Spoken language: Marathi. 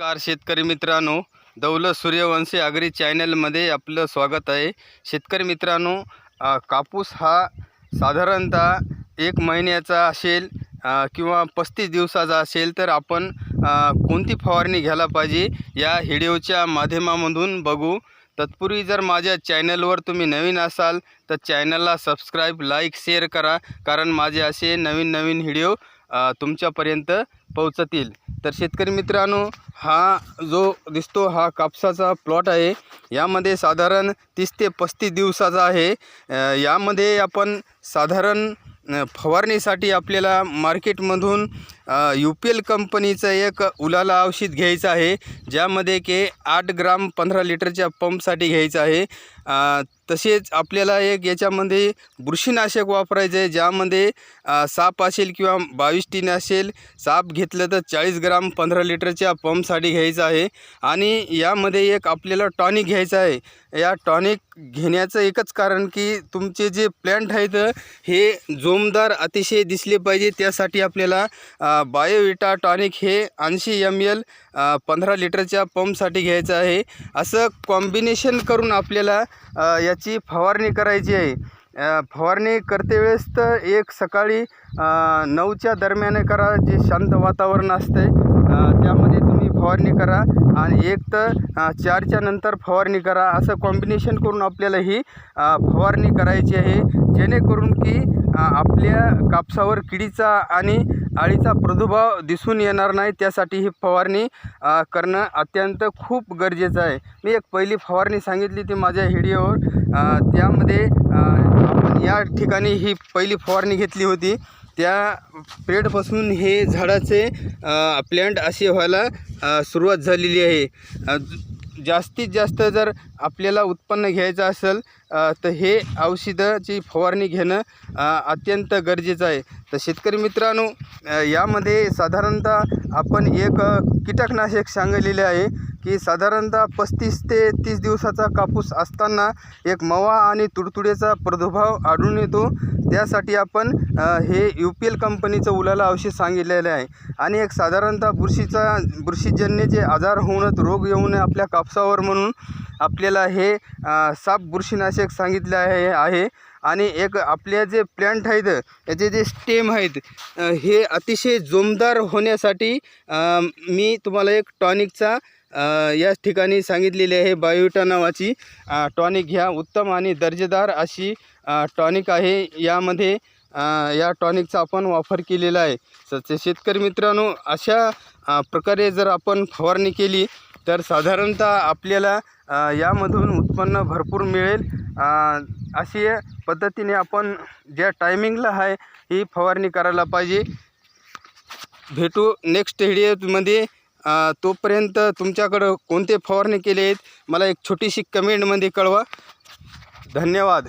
नमस्कार शेतकरी मित्रांनो दौलत सूर्यवंशी आगरी चॅनलमध्ये आपलं स्वागत आहे. शेतकरी मित्रांनो कापूस हा साधारणतः एक महिन्याचा असेल किंवा पस्तीस दिवसाचा असेल तर आपण कोणती फवारणी घ्यायला पाहिजे या व्हिडिओच्या माध्यमामधून बघू. तत्पूर्वी जर माझ्या चॅनलवर तुम्ही नवीन असाल तर चॅनलला सबस्क्राईब लाईक शेअर करा कारण माझे असे नवीन नवीन व्हिडिओ तुमच्यापर्यंत पोहोचतील. तर शेतकरी मित्रांनो हा जो दिसतो हा कापसाचा प्लॉट आहे. यामध्ये साधारण तीस ते पस्तीस दिवसाचा आहे. यामध्ये आपण साधारण फवारणीसाठी आपल्याला मार्केटमधून यू पी एल कंपनीचं एक उलाला औषध घ्यायचं आहे ज्यामध्ये की आठ ग्राम पंधरा लिटरच्या पंपसाठी घ्यायचं आहे. तसेच आपल्याला एक याच्यामध्ये बुरशीनाशक वापरायचं आहे ज्यामध्ये साप असेल किंवा बावीस टीन असेल साप घेतलं तर चाळीस ग्राम पंधरा लिटरच्या पंपसाठी घ्यायचं आहे. आणि यामध्ये एक आपल्याला टॉनिक घ्यायचं आहे. या टॉनिक घेण्याचं एकच कारण की तुमचे जे प्लॅन्ट आहेत हे जोमदार अतिशय दिसले पाहिजे. त्यासाठी आपल्याला बायोविटा टॉनिक हे ऐंशी एम एल पंधरा लिटरच्या पंपसाठी घ्यायचं आहे. असं कॉम्बिनेशन करून आपल्याला या याची फवारणी करायची आहे. फवारणी करते वेळेस तर एक सकाळी नऊच्या दरम्यान करा जे शांत वातावरण असते त्यामध्ये तुम्ही फवारणी करा आणि एक तर चारच्या नंतर फवारणी करा. असं कॉम्बिनेशन करून आपल्याला ही फवारणी करायची आहे. जेणेकरून की आपल्या कापसावर किडीचा आणि अळीचा प्रादुर्भाव दिसून येणार नाही त्यासाठी ही फवारणी करणं अत्यंत खूप गरजेचं आहे. मी एक पहिली फवारणी सांगितली ती माझ्या व्हिडिओवर. त्यामध्ये आपण या ठिकाणी ही पहिली फवारणी घेतली होती. त्या पेडपासून हे झाडाचे प्लॅन्ट असे व्हायला सुरुवात झालेली आहे. जास्तीत जास्त जर आपल्याला उत्पन्न घ्यायचं असेल तर हे औषधाची फवारणी घेणं अत्यंत गरजेचं आहे. तर शेतकरी मित्रांनो यामध्ये साधारणतः आपण एक कीटकनाशक सांगितलेले आहे. की साधारणतः पस्तीस ते तीस दिवसाचा कापूस असताना एक मवा आणि तुडतुड्याचा प्रादुर्भाव आढळून येतो. त्यासाठी आपण हे यू पी एल कंपनीचं उलाला औषध सांगितलेलं आहे. आणि एक साधारणतः बुरशीचा बुरशीजन्य जे आजार होऊन रोग येऊ नये आपल्या कापसावर म्हणून आपल्याला हे साप बुरशीनाशक सांगितले आहे आहे. आणि एक आपल्या जे प्लॅन्ट आहेत याचे जे स्टेम आहेत हे अतिशय जोमदार होण्यासाठी मी तुम्हाला एक टॉनिकचा याच ठिकाणी सांगितलेली आहे बायोटा नावाची टॉनिक ह्या उत्तम आणि दर्जेदार अशी टॉनिक आहे. यामध्ये या टॉनिकचा आपण वापर केलेला आहे. स शेतकरी मित्रांनो अशा प्रकारे जर आपण फवारणी केली तर साधारणतः आपल्याला यामधून उत्पन्न भरपूर मिळेल. अशी पद्धतीने आपण ज्या टायमिंगला आहे ही फवारणी करायला पाहिजे. भेटू नेक्स्ट व्हिडिओमध्ये. तोपर्यंत तुमच्याकडं कोणते फवारणी केले आहेत? मला एक छोटीशी कमेंटमध्ये कळवा. धन्यवाद.